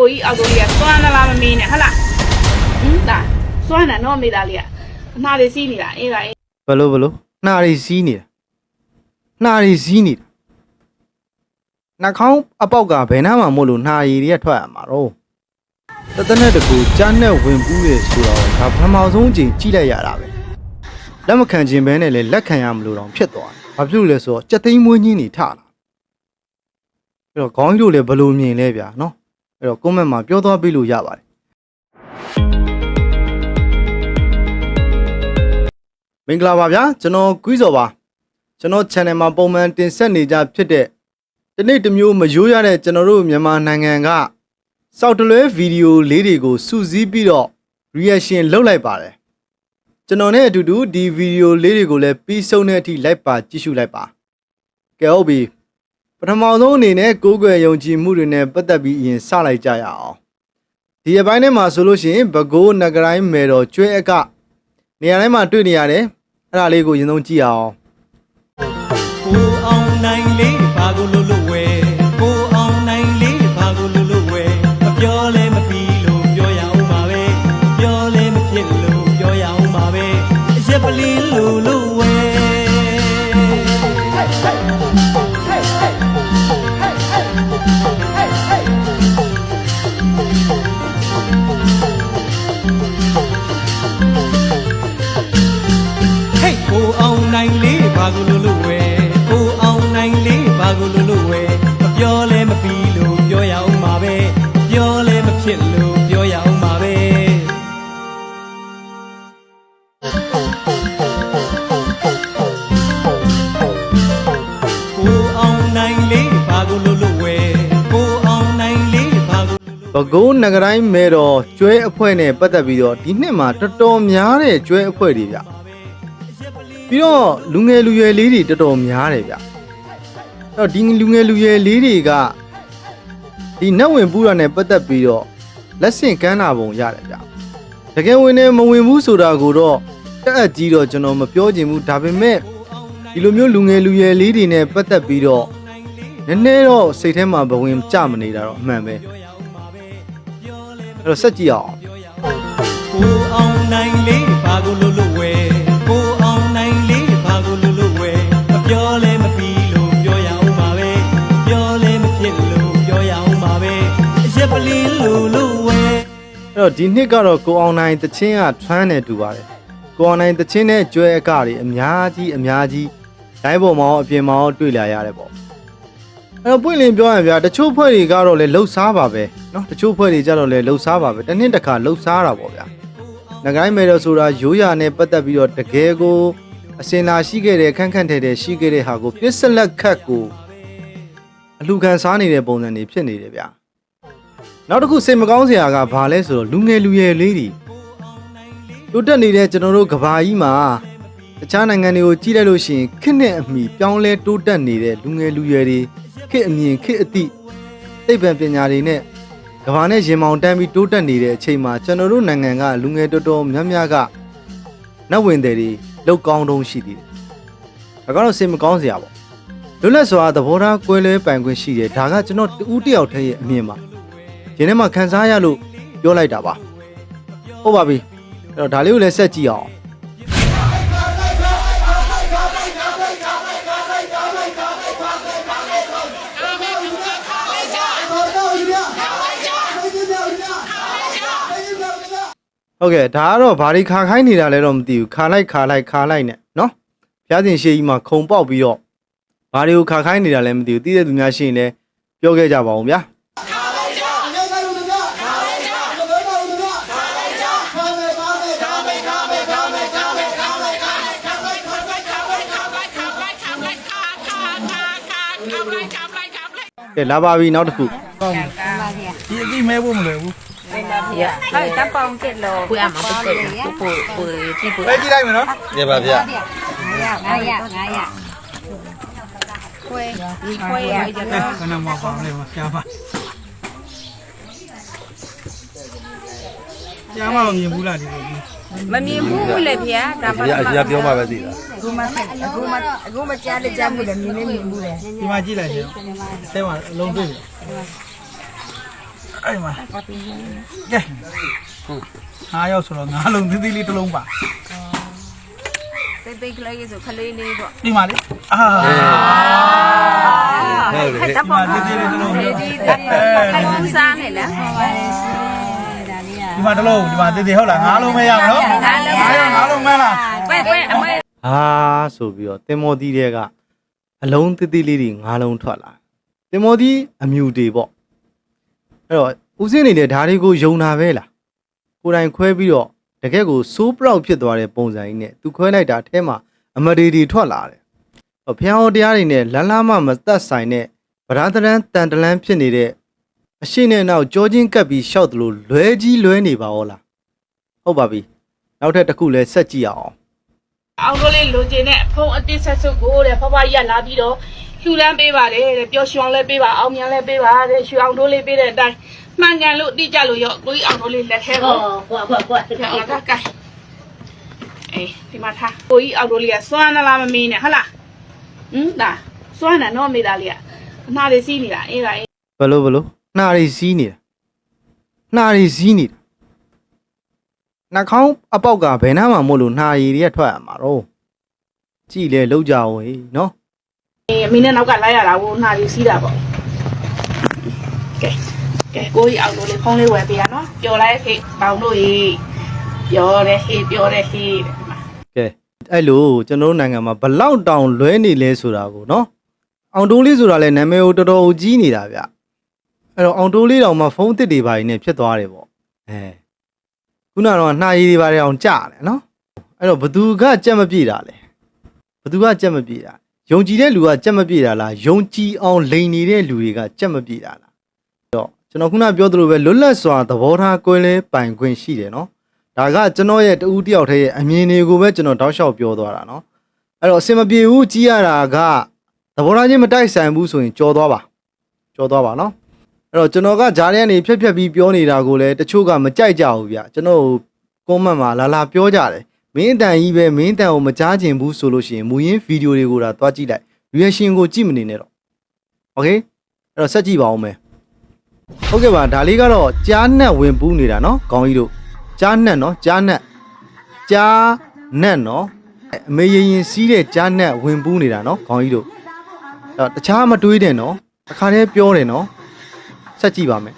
ကိုကြီးအောက်ကိုကြီးကစွမ်းသလားမမင်းနဲ့ဟုတ်လားဟင်ဒါစွမ်းတယ်နော်မိသားလေးကအနာလေးစီးနေတာအေးပါအေးဘလို့ဘလို့နှာရီစီးနေတာနှာရီစီးနေတာနှာခေါင်းအပေါက်ကဘယ်နှမှာမို့လို့နှာရီတွေကထွက်ရမှာတော့တသက်နဲ့တကူကြမ်းနဲ့ဝင်ပူးရဆိုတော့ဒါပထမဆုံးအချိန်ကြည့်လိုက်ရတာပဲလက်မခံခြင်းပဲနဲ့လည်းလက်ခံရမလို့တော့ဖြစ်သွားတယ်ဘာဖြစ်လို့လဲဆိုတော့ကြက်သိမ်းမွေးကြီးနေထလာအဲ့တော့ခေါင်းကြီးတို့လည်းဘလို့မြင်လဲဗျာနော် အဲ့တော့ comment မှာပြောသွားပေးလို့ရပါတယ်မင်္ဂလာပါဗျာကျွန်တော်ကွီးစော်ပါကျွန်တော် channel မှာပုံမှန်တင်ဆက်နေကြဖြစ်တဲ့ဒီနေ့တစ်မျိုးမရိုးရတဲ့ကျွန်တော်တို့မြန်မာနိုင်ငံကစောက်တလွဲဗီဒီယိုလေးတွေကိုစူးစီးပြီးတော့ reaction လုပ်လိုက်ပါတယ်ကျွန်တော်နဲ့အတူတူဒီဗီဒီယိုလေးတွေကိုလည်းပြီးဆုံးတဲ့အထိလိုက်ပါကြည့်ရှုလိုက်ပါကဲဟုတ်ပြီ ပထမဆုံးအနေနဲ့ကိုးကွယ်ယုံကြည်မှုတွေနဲ့ပတ်သက်ပြီးအရင်စလိုက်ကြရအောင်ဒီအပိုင်းထဲမှာဆိုလို့ရှိရင်ဘကိုးနဂရိုင်းမယ်တော်ကျွဲအကနေရာတိုင်းမှာတွေ့နေရတယ်အဲ့ဒါလေးကိုရင်ဆုံးကြည့်အောင်ကိုအောင်နိုင်လေးဘာကိုလို့လို့ ကိုလို့လို့ဝဲကိုအောင်နိုင်လေးဘာကိုလို့လို့ဝဲမပြောလဲမပြီးလို့ပြောရအောင်ပါပဲမပြောလဲမဖြစ်လို့ပြောရအောင်ပါပဲကိုအောင်နိုင်လေးဘာကိုလို့လို့ဝဲကိုအောင်နိုင်လေးဘာကိုလို့လို့ဘကိုးနဂရိုင်းမဲတော်ကျွဲအဖွဲ့နဲ့ပတ်သက်ပြီးတော့ဒီနှစ်မှာတော်တော်များတဲ့ကျွဲအဖွဲ့တွေဗျ ပြီးတော့လူငယ်လူရွယ်လေးတွေတော်တော်များတယ်ဗျအဲ့တော့ဒီလူငယ်လူရွယ်လေးတွေကဒီနတ်ဝင်ပူးတာနဲ့ပတ်သက်ပြီးတော့လက်ဆင့်ကမ်းတာပုံရတယ်ဗျတကယ်ဝင်နေမဝင်ဘူးဆိုတာကိုတော့တက်အပ်ကြီးတော့ကျွန်တော်မပြောချင်ဘူးဒါပေမဲ့ဒီလိုမျိုးလူငယ်လူရွယ်လေးတွေနဲ့ပတ်သက်ပြီးတော့နည်းနည်းတော့စိတ်ထဲမှာဘဝင်ကြမနေတာတော့အမှန်ပဲအဲ့တော့ဆက်ကြည့်အောင်ကိုအောင်နိုင်လေးဘာကိုလို့လို့ တော့ဒီနှစ်ကတော့ကိုအောင်နိုင်တချင်းကထွန်းနေတူပါတယ်ကိုအောင်နိုင်တချင်းနဲ့ကျွဲအကတွေအများကြီးအများကြီးဒိုင်းပေါ်မှာရောအပြင်မှာရောတွေ့လာရတယ်ပေါ့အဲ့တော့ပွင့်လင်းပြောရရင်ဗျာတချို့ဖွဲ့တွေကတော့လည်းလှုပ်ရှားပါပဲเนาะတချို့ဖွဲ့တွေကြတော့လည်းလှုပ်ရှားပါပဲတစ်နှစ်တစ်ခါလှုပ်ရှားတာပေါ့ဗျာငကိုင်းမယ်တော့ဆိုတာရိုးရာနဲ့ပတ်သက်ပြီးတော့တကယ်ကိုအစင်လာရှိခဲ့တဲ့ခန့်ခန့်ထဲထဲရှိခဲ့တဲ့ဟာကိုပစ္စလက်ခတ်ကိုအလှခံစားနေတဲ့ပုံစံတွေဖြစ်နေတယ်ဗျာ နောက်တစ်ခုစိတ်မကောင်းစရာကဘာလဲဆိုတော့လူငယ်လူရွယ်လေးတွေတိုးတက်နေတဲ့ကျွန်တော်တို့ကဘာကြီးမှာတခြားနိုင်ငံတွေကိုကြည့်လိုက်လို့ရှိရင်ခက်နဲ့အမိပြောင်းလဲတိုးတက်နေတဲ့လူငယ်လူရွယ်တွေခက်အမြင်ခက်အသည့်သိပ္ပံပညာတွေနဲ့ကဘာနဲ့ရင်မောင်တန်းပြီးတိုးတက်နေတဲ့အချိန်မှာကျွန်တော်တို့နိုင်ငံကလူငယ်တော်တော်များများကနတ်ဝင်တွေတွေလောက်ကောင်းတုံးရှိသေးတယ်။ဒါကတော့စိတ်မကောင်းစရာပေါ့။လွတ်လပ်စွာသဘောထားကွဲလွဲပိုင်ခွင့်ရှိတယ်ဒါကကျွန်တော်တူးတယောက်တည်းရဲ့အမြင်ပါ ဒီထဲမှာခံစားရလို့ပြောလိုက်တာပါဟုတ်ပါပြီအဲ့တော့ဒါလေးကိုလည်းဆက်ကြည့်အောင်ဟုတ်ကဲ့ဒါကတော့ဘာတွေခါခိုင်းနေတာလဲတော့မသိဘူးခါလိုက်ခါလိုက်ခါလိုက်နဲ့နော်ဖျားစင်ရှေးကြီးမှာခုံပေါက်ပြီးတော့ဘာတွေကိုခါခိုင်းနေတာလဲမသိဘူးသိတဲ့သူများရှိရင်လည်းပြောခဲ့ကြပါဦးဗျာ ကဲလာပါပြီနောက်တစ်ခုဒီအကြီးမဲဖို့မလွယ်ဘူး dạ thôi các con chết lồ bữa ăn mà bữa bữa bữa bữa đi bữa ပဲကြည့်လိုက်မယ်နော်ကဲပါဗျာ ngaya ngaya quê đi quê bây giờ ခဏမှပါမလဲမရှားပါ ရှားမမမြင်ဘူးလားဒီလိုကြီး mà miếng mu lên phía ra အရာအရာပြောမှပဲသိတာ aku mà aku mà aku mà cha đi cha mu là miếng miếng mu lên ဒီမှာကြည့်လိုက်ရှင်အဲမှာအလုံးတွေ့တယ်အဲ့မှာကဲအားရောက်ဆိုတော့ငါးလုံးသီးသီးလေးတစ်လုံးပါတိတ်တိတ်ကလေးဆိုခလေးလေးပေါ့ဒီမှာလေအာဟဲ့တပ်ပေါင်းသီးသီးလေးတစ်လုံးဒီဒီခလူစားနေလား ဒီမှာတစ်လုံးဒီမှာသီးသီးဟုတ်လားငါးလုံးမရဘူးနော်ငါးလုံးငါးလုံးမလားပဲပဲအမေဟာဆိုပြီးတော့တင်မောသီးတွေကအလုံးတိတိလေးတွေငါးလုံးထွက်လာတင်မောသီးအမြူတွေပေါ့အဲ့တော့ဦးစင်းနေတဲ့ဓာတ်တွေကိုယုံတာပဲလားကိုယ်တိုင်ခွဲပြီးတော့တကယ့်ကိုစိုးပရောက်ဖြစ်သွားတဲ့ပုံစံကြီးနဲ့သူခွဲလိုက်တာအထဲမှာအမဒီတွေထွက်လာတယ်ဟောဖျောင်းတရားတွေနဲ့လန်းလာမမသက်ဆိုင်တဲ့ဗရာတရန်တန်တလန်းဖြစ်နေတဲ့ အရှိနဲ့နောက်ကြောချင်းကပ်ပြီးရှောက်သလိုလွဲကြီးလွဲနေပါဩလားဟုတ်ပါပြီနောက်ထပ်တစ်ခုလဲဆက်ကြည့်အောင်အောင်တို့လေးလိုချင်တဲ့ဖုန်းအတစ်ဆက်စုပ်ကိုတဲ့ဖဖကြီးကလာပြီးတော့လှူဒန်းပေးပါတယ်တဲ့ပျော်ရွှင်အောင်လည်းပေးပါအောင်မြင်လည်းပေးပါတဲ့ရွှေအောင်တို့လေးပေးတဲ့အတိုင်းမှန်ကန်လို့တိကျလို့ရောကိုကြီးအောင်တို့လေးလက်ထဲကိုဘွားဘွားဘွားပြအောင်ကကဲအေးဒီမှာထားကိုကြီးအောင်တို့လေးကစွမ်းနလားမမင်းနဲ့ဟုတ်လားဟမ်ဒါစွမ်းတယ်နော်မိသားလေးကအနာလေးစီးနေတာအေးပါအေးဘလို့ဘလို့ နှာရီစီးနေတာနှာရီစီးနေတာနှာခေါင်းအပေါက်ကဘယ်နှမှာမို့လို့နှာရီတွေကထွက်ရမှာတော့ကြည်လေလောက်ကြအောင်ဟေးနော်အေးအမင်းနဲ့နောက်ကလိုက်ရတာကိုနာလေးစီးတာပေါ့ကဲကဲကိုကြီးအောင်တို့လေးဖုန်းလေးဝယ်ပေးရနော်ပျော်လိုက်ခေပေါင်တို့ရေပျော်တယ်ဟေးပျော်တယ်ဟေးတဲ့ဒီမှာကဲအဲ့လိုကျွန်တော်တို့နိုင်ငံမှာဘလောက်တောင်လွဲနေလဲဆိုတာကိုနော်အောင်တိုးလေးဆိုတာလဲနာမည်ကိုတော်တော်ကြီးနေတာဗျ အဲ့တော့အောင်တိုးလေးတောင်မှဖုန်းတစ်တွေပါနေဖြစ်သွားတယ်ပေါ့အဲခုနကတော့နှာရည်တွေပါတဲ့အောင်ကြတယ်နော်အဲ့တော့ဘသူကကြက်မပြေတာလဲဘသူကကြက်မပြေတာယုံကြည်တဲ့လူကကြက်မပြေတာလားယုံကြည်အောင်လိန်နေတဲ့လူတွေကကြက်မပြေတာလားအဲ့တော့ကျွန်တော်ခုနပြောသလိုပဲလွတ်လပ်စွာသဘောထားကွဲလဲပိုင်ခွင့်ရှိတယ်နော်ဒါကကျွန်တော်ရဲ့တူးတယောက်ထဲရဲ့အမြင်တွေကိုပဲကျွန်တော်တောက်လျှောက်ပြောသွားတာနော်အဲ့တော့အစင်မပြေဘူးကြည်ရတာကသဘောထားချင်းမတိုက်ဆိုင်ဘူးဆိုရင်ကြော်သွားပါကြော်သွားပါနော် အဲ့တော့ကျွန်တော်ကဂျားထဲကနေဖြက်ဖြက်ပြီးပြောနေတာကိုလည်းတချို့ကမကြိုက်ကြဘူးဗျကျွန်တော်ကွန်မန့်မှာလာလာပြောကြတယ်မင်းအတန်ကြီးပဲမင်းအတန်ကိုမကြားချင်ဘူးဆိုလို့ရှိရင်မူရင်းဗီဒီယိုတွေကိုဒါသွားကြည့်လိုက် reaction ကိုကြည့်မနေနဲ့တော့ okay အဲ့တော့ဆက်ကြည့်ပါဦးမယ်ဟုတ်ကဲ့ပါဒါလေးကတော့ကြားနှက်ဝင်ပူးနေတာနော်ခေါင်းကြီးတို့ကြားနှက်နော်ကြားနှက်ကြားနှက်နော်အမေရင်ရင်စီးတဲ့ကြားနှက်ဝင်ပူးနေတာနော်ခေါင်းကြီးတို့အဲ့တော့တခြားမတွေးတဲ့နော်တခါတည်းပြောတယ်နော် ဆက်ကြည့်ပါမယ်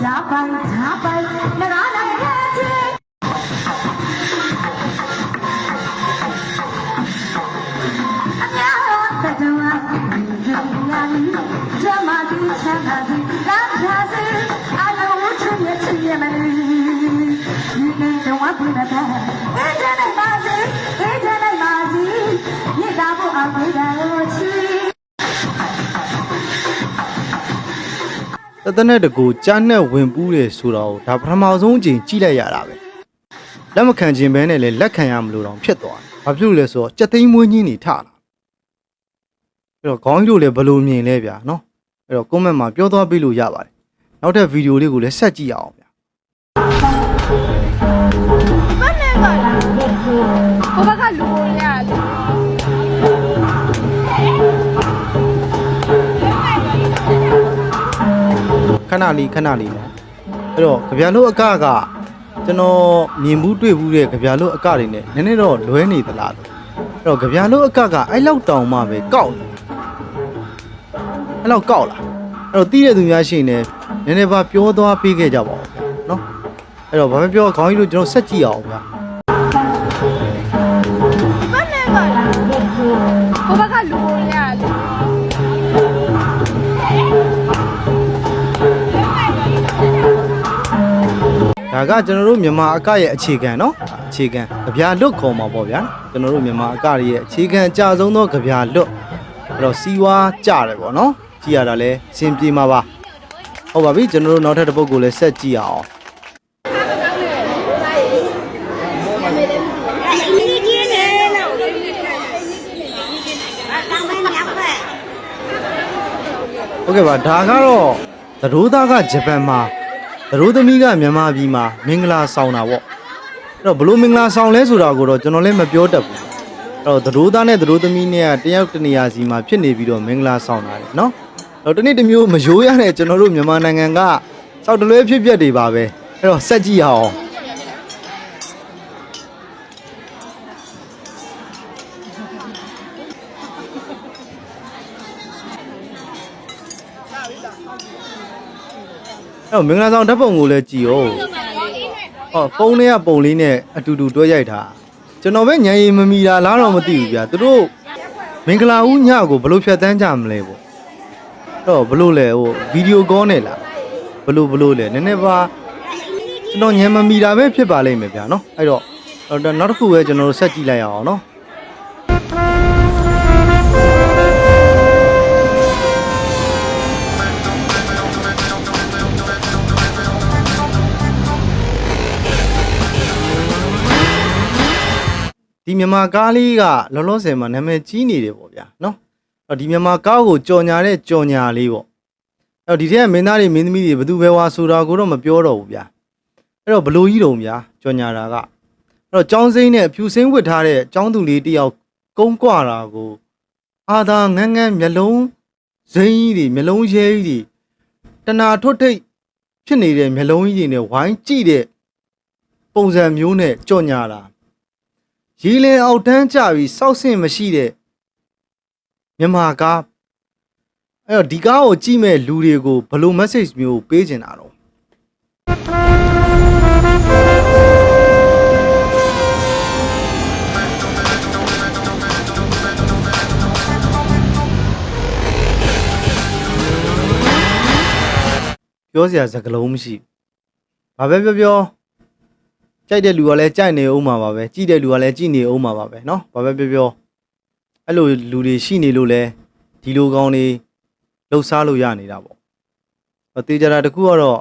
ဂျာပန်ဂျာပန်နဂါနိုင်ငံချင်းအများတော်တတော်ကဒီကံကဂျမစီချမ်းသာစီလာသာစီအလုံးချင်းရဲ့ချင်းရဲ့မလေးဒီနေ့တော့ဘုရားတာဝေးချလိုက်ပါစီဝေးချလိုက်ပါစီမြေသားဖို့အမေတော် တသက်နဲ့တကူကြားနှက်ဝင်ပူးတယ်ဆိုတော့ဒါပထမဆုံးအချိန်ကြည့်လိုက်ရတာပဲလက်မခံခြင်းပဲနဲ့လေလက်ခံရမလို့တော့ဖြစ်သွားတယ်ဘာဖြစ်လို့လဲဆိုတော့ကြက်သိမ်းမွေးကြီးနေထလာအဲ့တော့ခေါင်းကြီးတို့လည်းဘယ်လိုမြင်လဲဗျာနော်အဲ့တော့ comment မှာပြောသွားပေးလို့ရပါတယ်နောက်ထပ်ဗီဒီယိုလေးကိုလည်းဆက်ကြည့်ရအောင်ဗျာ ခဏလေးခဏလေးနော်အဲ့တော့ကြပြလို့အကကကျွန်တော်မြင်ဘူးတွေ့ဘူးတဲ့ကြပြလို့အကတွေနဲ့နည်းနည်းတော့လွဲနေသလားလို့အဲ့တော့ကြပြလို့အကကအဲ့လောက်တောင်မှပဲကောက်တယ်အဲ့လောက်ကောက်လားအဲ့တော့တီးတဲ့သူများရှိနေနည်းနည်းပါပြောသွားပေးခဲ့ကြပါဦးဗျာနော်အဲ့တော့ဘာမပြောခေါင်းကြီးတို့ကျွန်တော်ဆက်ကြည့်အောင်ဗျာကိုဘကလူရလူ ဒါကကျွန်တော်တို့မြန်မာအကရဲ့အခြေခံเนาะအခြေခံကြပြလွတ်ခေါ်မှာပေါ့ဗျာကျွန်တော်တို့မြန်မာအကရဲ့အခြေခံအကြဆုံးသောကြပြလွတ်အဲ့တော့စီဝါကြတယ်ပေါ့နော်ကြည့်ရတာလဲအဆင်ပြေမှာပါဟုတ်ပါပြီကျွန်တော်တို့နောက်ထပ်တစ်ပုဒ်ကိုလည်းဆက်ကြည့်အောင်ဟုတ်ကဲ့ပါဒါကတော့သရိုးသားကဂျပန်မှာ သရိုးသမီးကမြန်မာပြည်မှာမင်္ဂလာဆောင်တာပေါ့အဲ့တော့ဘလို့မင်္ဂလာဆောင်လဲဆိုတာကိုတော့ကျွန်တော်လည်းမပြောတတ်ဘူးအဲ့တော့သရိုးသားနဲ့သရိုးသမီးနဲ့ကတယောက်တစ်နေရာစီမှာဖြစ်နေပြီးတော့မင်္ဂလာဆောင်တာလေနော်တော့တနေ့တစ်မျိုးမရိုးရတဲ့ကျွန်တော်တို့မြန်မာနိုင်ငံကစောက်တလွဲဖြစ်ပျက်တွေပါပဲအဲ့တော့စက်ကြည့်အောင် အဲ့တော့မင်္ဂလာဆောင်ဓာတ်ပုံကိုလည်းကြည့်အောင်ဟောဖုန်းထဲကပုံလေးနဲ့အတူတူတွဲရိုက်တာကျွန်တော်ပဲညံရီမမီတာလားတော့မသိဘူးဗျာသူတို့မင်္ဂလာဦးညကိုဘယ်လိုဖြတ်တန်းကြမလဲပေါ့တော့ဘလို့လဲဟိုဗီဒီယိုကောနဲ့လားဘလို့ဘလို့လဲနည်းနည်းပါကျွန်တော်ညံမမီတာပဲဖြစ်ပါလိမ့်မယ်ဗျာနော်အဲ့တော့အဲ့တော့နောက်တစ်ခုပဲကျွန်တော်တို့ဆက်ကြည့်လိုက်အောင်နော် ဒီမြန်မာကားလေးကလောလောဆယ်မှာနာမည်ကြီးနေတယ်ပေါ့ဗျာနော်အဲ့တော့ဒီမြန်မာကားကိုကြော်ညာတဲ့ကြော်ညာလေးပေါ့အဲ့တော့ဒီထက်ကမင်းသားတွေမင်းသမီးတွေဘယ်သူပဲဝါဆိုတာကိုတော့မပြောတော့ဘူးဗျာအဲ့တော့ဘလို့ကြီးတုံဗျာကြော်ညာတာကအဲ့တော့ចောင်းစိမ့်နဲ့အဖြူစိမ့်ဝစ်ထားတဲ့ចောင်းသူလေးတယောက်ကုန်းကွာတာကိုအာသာငန်းငန်းမျက်လုံးစိမ့်ကြီးတွေမျက်လုံးရဲကြီးတွေတနာထွတ်ထိတ်ဖြစ်နေတဲ့မျက်လုံးကြီးတွေနဲ့ဝိုင်းကြည့်တဲ့ပုံစံမျိုးနဲ့ကြော်ညာတာ ရီလင်အောက်တန်းကြပြီးစောက်ဆင့်မရှိတဲ့မြန်မာကားအဲ့တော့ဒီကားကိုကြည့်မဲ့လူတွေကိုဘယ်လို message မျိုးပေးချင်တာတော့ပြောစရာစကားလုံးမရှိဘာပဲပြောပြော ကြိုက်တဲ့လူကလည်းကြိုက်နေအောင်မှာပါပဲကြည့်တဲ့လူကလည်းကြည့်နေအောင်မှာပါပဲเนาะဘာပဲပြောပြော အဲ့လိုလူတွေရှိနေလို့လဲဒီလိုကောင်းနေလှုပ်ရှားလို့ရနေတာပေါ့။အသေးကြတာတခုကတော့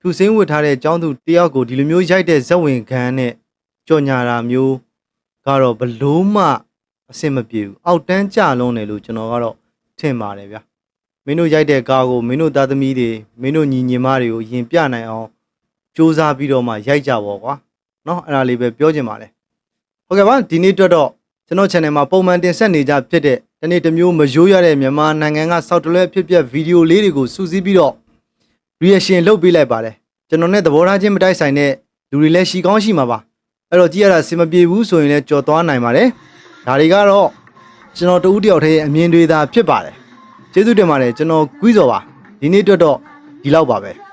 သူစင်းဝတ်ထားတဲ့ចောင်းသူတယောက်ကိုဒီလိုမျိုးရိုက်တဲ့ဇက်ဝင်ခန်းနဲ့ကြော်ညာတာမျိုးကတော့ဘလို့မှအဆင်မပြေဘူး။အောက်တန်းကြလုံးတယ်လို့ကျွန်တော်ကတော့ထင်ပါတယ်ဗျာ။မင်းတို့ရိုက်တဲ့ကားကိုမင်းတို့သားသမီးတွေမင်းတို့ညီညီမတွေကိုယင်ပြနိုင်အောင် စူးစမ်းပြီးတော့မှရိုက်ကြပါကွာ။နော်အဲ့ဒါလေးပဲပြောချင်ပါတယ်။ဟုတ်ကဲ့ပါဒီနေ့အတွက်တော့ကျွန်တော် channel မှာပုံမှန်တင်ဆက်နေကြဖြစ်တဲ့ဒီနေ့တစ်မျိုးမရိုးရတဲ့မြန်မာနိုင်ငံကစောက်တလွဲဖြစ်ပျက်ဗီဒီယိုလေးတွေကိုစူးစီးပြီးတော့ reaction လုပ်ပေးလိုက်ပါတယ်ကျွန်တော်နဲ့သဘောထားချင်းမတိုက်ဆိုင်တဲ့လူတွေလည်းရှီကောင်းရှိမှာပါအဲ့တော့ကြည့်ရတာအဆင်မပြေဘူးဆိုရင်လည်းကြော်သွားနိုင်ပါတယ်ဒါတွေကတော့ကျွန်တော်တဦးတယောက်တည်းရဲ့အမြင်တွေသာဖြစ်ပါတယ်ကျေးဇူးတင်ပါတယ်ကျွန်တော်ကွီးစော်ပါဒီနေ့အတွက်တော့ဒီလောက်ပါပဲ